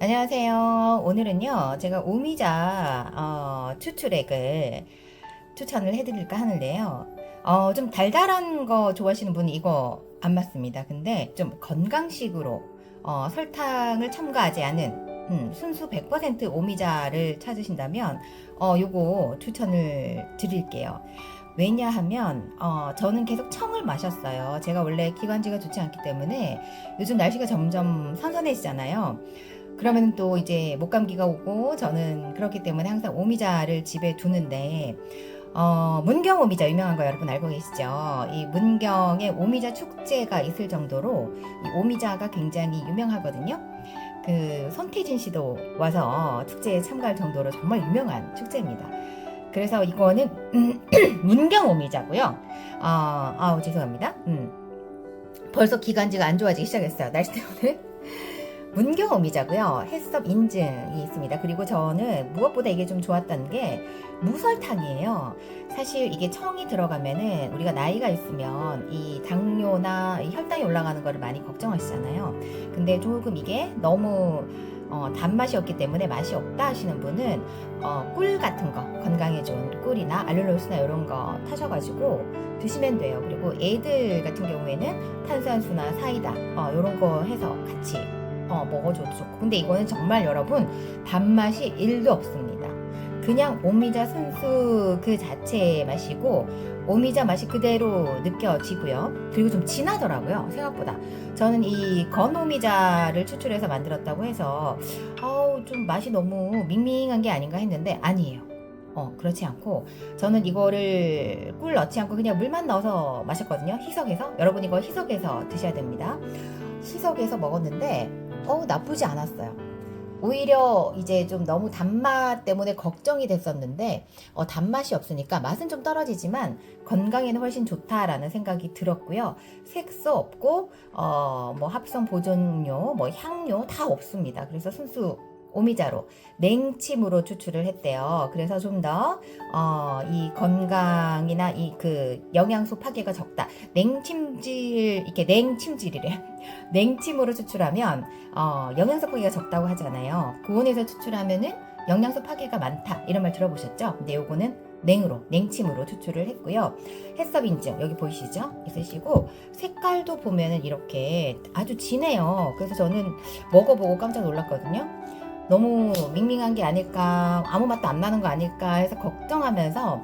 안녕하세요. 오늘은요, 제가 오미자 어, 추출액을 추천을 해드릴까 하는데요. 어, 좀 달달한 거 좋아하시는 분은 이거 안 맞습니다. 근데 좀 건강식으로 어, 설탕을 첨가하지 않은 음, 순수 100% 오미자를 찾으신다면 어, 요거 추천을 드릴게요. 왜냐하면 어, 저는 계속 청을 마셨어요. 제가 원래 기관지가 좋지 않기 때문에 요즘 날씨가 점점 선선해지잖아요. 그러면 또 이제 목감기가 오고 저는 그렇기 때문에 항상 오미자를 집에 두는데 어, 문경 오미자 유명한 거 여러분 알고 계시죠? 이 문경에 오미자 축제가 있을 정도로 이 오미자가 굉장히 유명하거든요. 그 손태진 씨도 와서 축제에 참가할 정도로 정말 유명한 축제입니다. 그래서 이거는 음, 문경 오미자고요. 어, 아우 죄송합니다. 음. 벌써 기관지가 안 좋아지기 시작했어요. 날씨 때문에. 문경 오미자고요. 해썹 인증이 있습니다. 그리고 저는 무엇보다 이게 좀 좋았던 게 무설탕이에요. 사실 이게 청이 들어가면은 우리가 나이가 있으면 이 당뇨나 이 혈당이 올라가는 거를 많이 걱정하시잖아요. 근데 조금 이게 너무 어, 단맛이 없기 때문에 맛이 없다 하시는 분은 어, 꿀 같은 거 건강에 좋은 꿀이나 알룰로스나 이런 거 타셔가지고 드시면 돼요. 그리고 애들 같은 경우에는 탄산수나 사이다 어, 이런 거 해서 같이 어, 먹어줘도 좋고 근데 이거는 정말 여러분 단맛이 1도 없습니다. 그냥 오미자 순수 그 자체의 맛이고 오미자 맛이 그대로 느껴지고요. 그리고 좀 진하더라고요 생각보다. 저는 이 건오미자를 추출해서 만들었다고 해서 아우 좀 맛이 너무 밍밍한 게 아닌가 했는데 아니에요. 어 그렇지 않고 저는 이거를 꿀 넣지 않고 그냥 물만 넣어서 마셨거든요 희석해서. 여러분 이거 희석해서 드셔야 됩니다. 희석해서 먹었는데 어 나쁘지 않았어요. 오히려 이제 좀 너무 단맛 때문에 걱정이 됐었는데 어, 단맛이 없으니까 맛은 좀 떨어지지만 건강에는 훨씬 좋다라는 생각이 들었고요. 색소 없고 어, 뭐 합성 보존료, 뭐 향료 다 없습니다. 그래서 순수 오미자로 냉침으로 추출을 했대요. 그래서 좀더 어, 이 건강이나 이 그 영양소 파괴가 적다. 냉침질 이렇게 냉침질이래. 냉침으로 추출하면 어, 영양소 파괴가 적다고 하잖아요. 고온에서 추출하면은 영양소 파괴가 많다 이런 말 들어보셨죠? 근데 요거는 냉으로 냉침으로 추출을 했고요. 해썹 인증 여기 보이시죠? 있으시고 색깔도 보면은 이렇게 아주 진해요. 그래서 저는 먹어보고 깜짝 놀랐거든요. 너무 밍밍한 게 아닐까 아무 맛도 안 나는 거 아닐까 해서 걱정하면서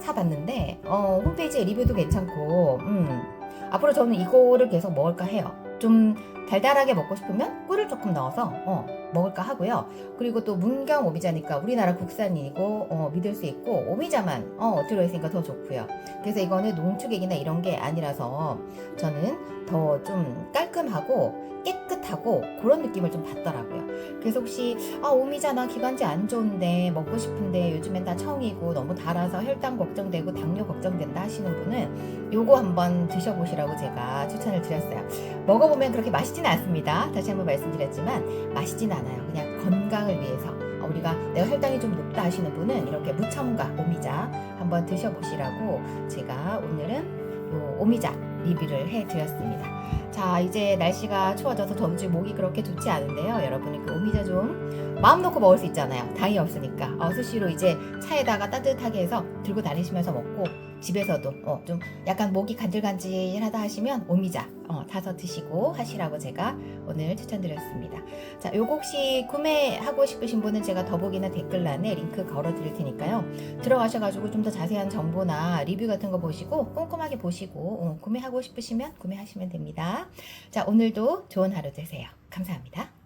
사봤는데 어, 홈페이지에 리뷰도 괜찮고 음, 앞으로 저는 이거를 계속 먹을까 해요. 좀 달달하게 먹고 싶으면 꿀을 조금 넣어서 어, 먹을까 하고요. 그리고 또 문경 오미자니까 우리나라 국산이고 어, 믿을 수 있고 오미자만 어, 들어있으니까 더 좋고요. 그래서 이거는 농축액이나 이런 게 아니라서 저는 더 좀 깔끔하고 깨끗하고 그런 느낌을 좀 받더라고요. 그래서 혹시 아 오미자 나 기관지 안 좋은데 먹고 싶은데 요즘엔 다 청이고 너무 달아서 혈당 걱정되고 당뇨 걱정된다 하시는 분은 요거 한번 드셔보시라고 제가 추천을 드렸어요. 먹어보면 그렇게 맛있지는 않습니다. 다시 한번 말씀드렸지만 맛있진 않아요. 그냥 건강을 위해서 어, 우리가 내가 혈당이 좀 높다 하시는 분은 이렇게 무첨가 오미자 한번 드셔보시라고 제가 오늘은 요 오미자 리뷰를 해드렸습니다. 자 이제 날씨가 추워져서 전주 목이 그렇게 좋지 않은데요. 여러분이 그 오미자 좀 마음 놓고 먹을 수 있잖아요. 당이 없으니까 어, 수시로 이제 차에다가 따뜻하게 해서 들고 다니시면서 먹고 집에서도 어, 좀 약간 목이 간질간질하다 하시면 오미자 어, 타서 드시고 하시라고 제가 오늘 추천드렸습니다. 자, 요거 혹시 구매하고 싶으신 분은 제가 더보기나 댓글란에 링크 걸어 드릴 테니까요. 들어가셔가지고 좀 더 자세한 정보나 리뷰 같은 거 보시고 꼼꼼하게 보시고 어, 구매하고 싶으시면 구매하시면 됩니다. 자, 오늘도 좋은 하루 되세요. 감사합니다.